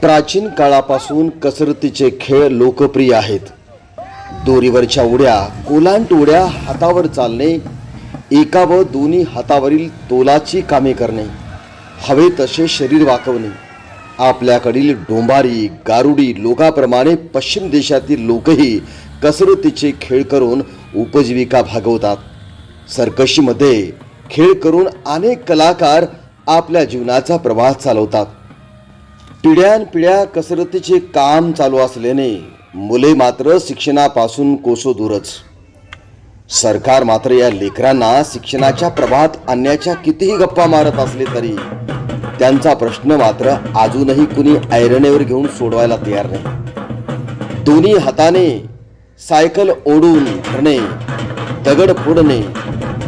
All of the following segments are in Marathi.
प्राचीन काळापासून कसरतीचे खेळ लोकप्रिय आहेत. दोरीवरच्या उड्या कोलांट उड्या हातावर चालणे एका व दोन्ही हातावरील तोलाची कामे करणे हवे तसे शरीर वाकवणे. आपल्याकडील डोंबारी गारुडी लोकाप्रमाणे पश्चिम देशातील लोकही कसरतीचे खेळ करून उपजीविका भागवतात. सर्कशीमध्ये खेळ करून अनेक कलाकार आपल्या जीवनाचा प्रवाह चालवतात. पिढ्यानपिढ्या कसरतीचे काम चालू असल्याने मुले मात्र शिक्षणापासून कोसो दूरच. सरकार मात्र या लेकरांना शिक्षणाच्या प्रभात आणण्याच्या कितीही गप्पा मारत असले तरी त्यांचा प्रश्न मात्र अजूनही कुणी ऐरणीवर घेऊन सोडवायला तयार नाही. दोन्ही हाताने सायकल ओढून धरणे दगड फोडणे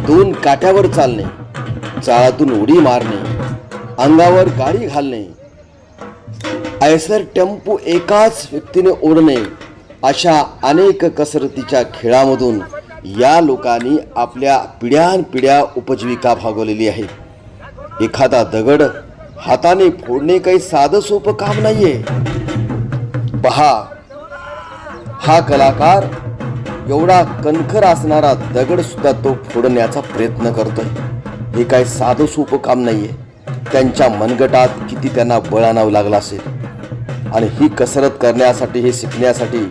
दोन काठ्यावर चालणे चाळातून उडी मारणे अंगावर गाडी घालणे आयसर टेम्पो एकाच व्यक्तीने ओढणे अशा अनेक कसरतीच्या खेळामधून या लोकांनी आपल्या पिढ्यानपिढ्या उपजीविका भागवलेली आहे. एखादा दगड हाताने फोडणे काही साधं सोपं काम नाहीये. पहा हा कलाकार एवढा कणखर असणारा दगड सुद्धा तो फोडण्याचा प्रयत्न करतोय. हे काय साधं सोपं काम नाहीये. त्यांच्या मनगटात किती त्यांना बळ आणावं लागलं असेल. आणि ही कसरत करण्यासाठी हे शिकण्यासाठी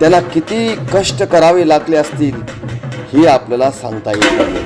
त्यांना किती कष्ट करावे लागले असतील हे आपल्याला सांगता येत नाही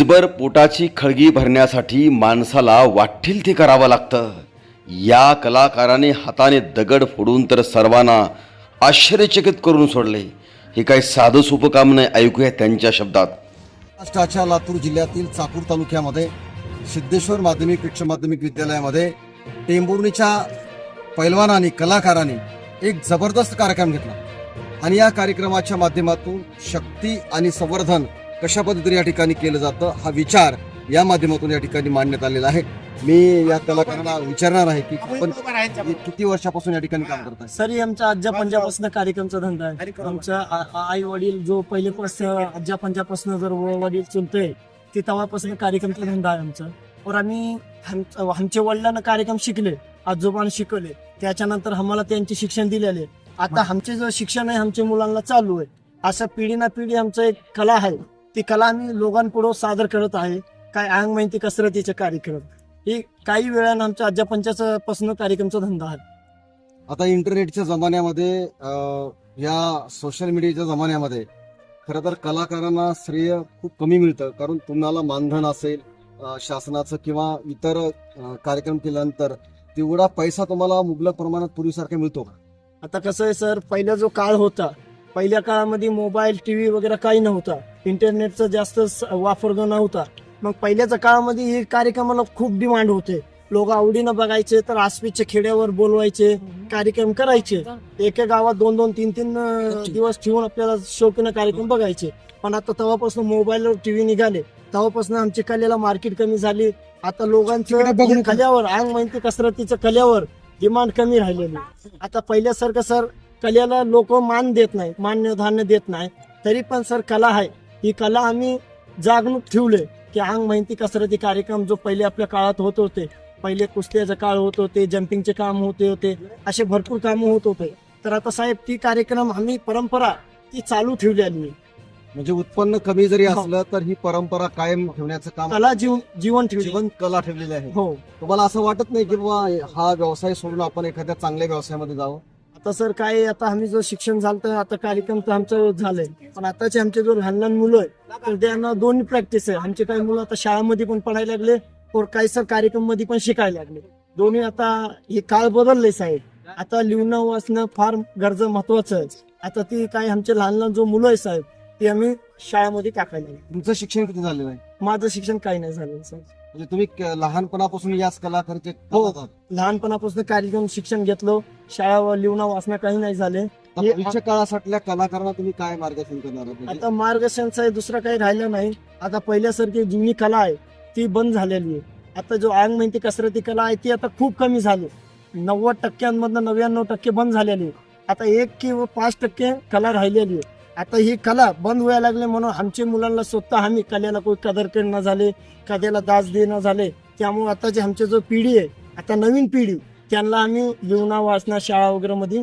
टिजबर पोटाची खळगी भरण्यासाठी माणसाला वाटेल ते करावं लागतं. या कलाकाराने हाताने दगड फोडून तर सर्वांना आश्चर्यचकित करून सोडले. हे काही साधं सोपं काम नाही ऐकूया त्यांच्या शब्दात. महाराष्ट्राच्या लातूर जिल्ह्यातील चाकूर तालुक्यामध्ये सिद्धेश्वर माध्यमिक उच्च माध्यमिक विद्यालयामध्ये टेंभुर्णीच्या पैलवानाने कलाकारांनी एक जबरदस्त कार्यक्रम घेतला. आणि या कार्यक्रमाच्या माध्यमातून शक्ती आणि संवर्धन कशा पद्धतीने या ठिकाणी केलं जातं हा विचार या माध्यमातून या ठिकाणी मांडण्यात आलेला आहे. मी या कलाकारांना विचारणार आहे की आपण किती वर्षापासून या ठिकाणी काम करताय? सर हे आमचा आज्या पंजापासून कार्यक्रमचा धंदा आहे. आमच्या आई वडील जो पहिलेपासून आज्या पंजापासून जर वडील चलतोय ते तेव्हापासून कार्यक्रमचा धंदा आहे आमचा. और आम्ही आम- आमच्या वडिलांना कार्यक्रम शिकले आजोबांना शिकवले. त्याच्यानंतर आम्हाला त्यांचे शिक्षण दिलेले. आता आमचे जो शिक्षण आहे आमच्या मुलांना चालू आहे. असं पिढी ना पिढी आमचं एक कला आहे. ती कला आम्ही लोकांपुढे सादर करत आहे. काय अंग माहिती कसरतीचे कार्यक्रम. हे काही वेळानं आमच्या आज्या पंचापासून कार्यक्रमचा धंदा आहे. आता इंटरनेटच्या जमान्यामध्ये अं, या सोशल मीडियाच्या जमान्यामध्ये खरं तर कलाकारांना श्रेय खूप कमी मिळतं. कारण तुम्हाला मानधन असेल अं, शासनाचं किंवा इतर अं, कार्यक्रम केल्यानंतर तेवढा पैसा तुम्हाला मुबलक प्रमाणात पूर्वीसारखा मिळतो का? आता कसं आहे सर पहिला जो काळ होता पहिल्या काळामध्ये मोबाईल टीव्ही वगैरे काही नव्हता. इंटरनेटचा जास्त वापर नव्हता. मग पहिल्याच्या काळामध्ये हे कार्यक्रमाला खूप डिमांड होते. लोक आवडीनं बघायचे तर आसपासच्या खेड्यावर बोलवायचे कार्यक्रम करायचे. एका गावात दोन दोन तीन तीन दिवस ठेवून आपल्याला शौकीनं कार्यक्रम बघायचे. पण आता तेव्हापासून मोबाईलवर टीव्ही निघाले. तेव्हापासून आमची कलेला मार्केट कमी झाली. आता लोकांचं कल्यावर अंग माहिती कसरतीच्या कल्यावर डिमांड कमी राहिलेली. आता पहिल्यासारखं सर कलेला लोक मान देत नाही मान्य धान्य देत नाही. तरी पण सर कला आहे. ही कला आम्ही जागणूक ठेवले की अंग माहिती कसरती कार्यक्रम जो पहिले आपल्या काळात होत होते पहिले कुस्त्याचे काळ होत होते जम्पिंगचे काम होते होते असे भरपूर कामं होत होते. तर आता साहेब ती कार्यक्रम आम्ही परंपरा ती चालू ठेवलेली आहे. म्हणजे उत्पन्न कमी जरी हो. असलं तर ही परंपरा कायम ठेवण्याचं काम कला जीवन जीवन ठेवली. जीवन कला ठेवलेली आहे. हो. तुम्हाला असं वाटत नाही की बाबा हा व्यवसाय सोडून आपण एखाद्या चांगल्या व्यवसायामध्ये जावं? आता सर काय आता आम्ही जो शिक्षण झालं तर आता कार्यक्रम तर आमचं झालंय. पण आताचे आमचे जो लहान लहान मुलं आहे तर त्यांना दोन्ही प्रॅक्टिस आहे. आमचे काही मुलं आता शाळामध्ये पण पडायला लागले और काही सर कार्यक्रममध्ये पण शिकायला लागले. दोन्ही आता हे काळ बदलले साहेब. आता लिहिणं वाचणं फार गरज महत्वाचं आहे. आता ती काय आमचे लहान लहान जो मुलं आहे साहेब ते आम्ही शाळेमध्ये टाकायला लागले. तुमचं शिक्षण किती झालेलं आहे? माझं शिक्षण काही नाही झालं साहेब. म्हणजे तुम्ही क- लहानपणापासून याच कलाकारचे हो. लहानपणापासून कार्यक्रम शिक्षण घेतलं शाळा लिहिणं वाचणं काही नाही झाले. हे- भविष्य काळासाठील्या कलाकारांना तुम्ही काय मार्गदर्शन करणार आहात? म्हणजे आता मार्गदर्शनचं आहे दुसरं काही राहिलं नाही. आता पहिल्यासारखी जुनी कला आहे ती बंद झालेली आहे. आता जो आंग मेहनती कसरती कला आहे ती आता खूप कमी झाली. नव्वद टक्क्यांमधनं नव्याण्णव टक्के बंद झालेली आहे. आता एक किंवा पाच टक्के कला राहिलेली आहे. आता ही कला बंद व्हायला लागली म्हणून आमच्या मुलांना स्वतः आम्ही कलेला कोण कदर करणं झाले कलेला दास देणं झाले. त्यामुळे आता जे आमची जो पिढी आहे आता नवीन पिढी त्यांना आम्ही लिवणा वाचना शाळा वगैरे मध्ये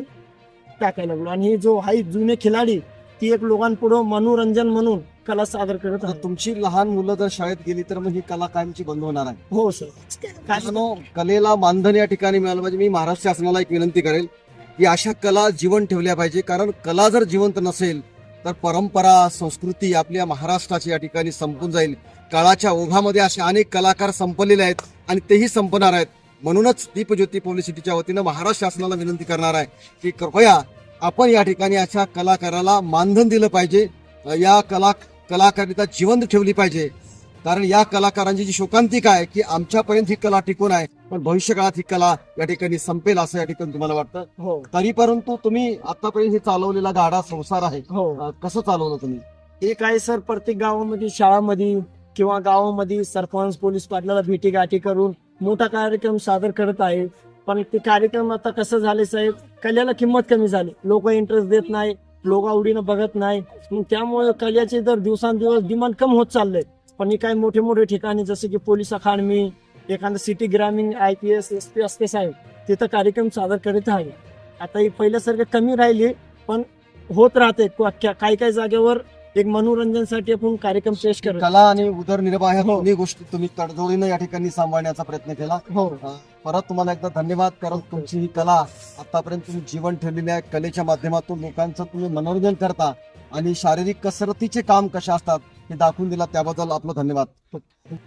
टाकायला लागलो. आणि ही जो आहे जुने खिलाडी ती एक लोकांपुढं मनोरंजन म्हणून कला सादर करत आहे. तुमची लहान मुलं जर शाळेत गेली तर मग ही कला कायमची बंद होणार आहे. हो सर. कलेला मानधन या ठिकाणी मिळालं पाहिजे. मी महाराष्ट्र शासनाला एक विनंती करेल की अशा कला जीवन ठेवल्या पाहिजे. कारण कला जर जिवंत नसेल तर परंपरा संस्कृती आपल्या महाराष्ट्राची या ठिकाणी संपून जाईल. काळाच्या ओघामध्ये असे अनेक कलाकार संपलेले आहेत आणि तेही संपणार आहेत. म्हणूनच दीपज्योती पब्लिसिटीच्या वतीनं महाराष्ट्र शासनाला विनंती करणार आहे की कृपया आपण या ठिकाणी अशा कलाकाराला मानधन दिलं पाहिजे. या कला कलाकारिता जिवंत ठेवली पाहिजे. कारण या कलाकारांची जी शोकांतिका आहे की आमच्यापर्यंत ही कला टिकून आहे पण भविष्य काळात ही कला या ठिकाणी संपेल असं या ठिकाणी तुम्हाला वाटतं? हो. तरी परंतु तुम्ही आतापर्यंत हे चालवलेला गाडा संसार आहे. हो. अं, कसं चालवलं तुम्ही? हे काय सर प्रत्येक गावामध्ये शाळामध्ये किंवा गावामध्ये सरपंच पोलीस पाटलाला भेटी गाठी करून मोठा कार्यक्रम सादर करत आहे. पण ते कार्यक्रम आता कसं झाले साहेब? कलेला किंमत कमी झाली. लोक इंटरेस्ट देत नाही लोक आवडीनं बघत नाही. मग त्यामुळे कलेचे तर दिवसांदिवस डिमांड कमी होत चाललंय. पण हे काही मोठे मोठे ठिकाणी जसे की पोलीस अकादमी एखादं सिटी ग्रामीण I P S S P असते साहेब तिथं कार्यक्रम सादर करीत आहे. आता ही पहिल्यासारखं कमी राहिली पण होत राहते. काही काही जागेवर एक मनोरंजनसाठी आपण कार्यक्रम पेश करत कला आणि उदरनिर्वाह ह्या हो. दोन्ही गोष्टी तुम्ही तडजोडीनं या ठिकाणी सांभाळण्याचा प्रयत्न केला. हो. परत तुम्हाला एकदा धन्यवाद कारण तुमची ही कला आतापर्यंत तुम्ही जीवन ठेवलेली आहे. कलेच्या माध्यमातून लोकांचं तुम्ही मनोरंजन करता आणि शारीरिक कसरतीचे काम कशा असतात हे दाखवून दिला त्याबद्दल आपलं धन्यवाद.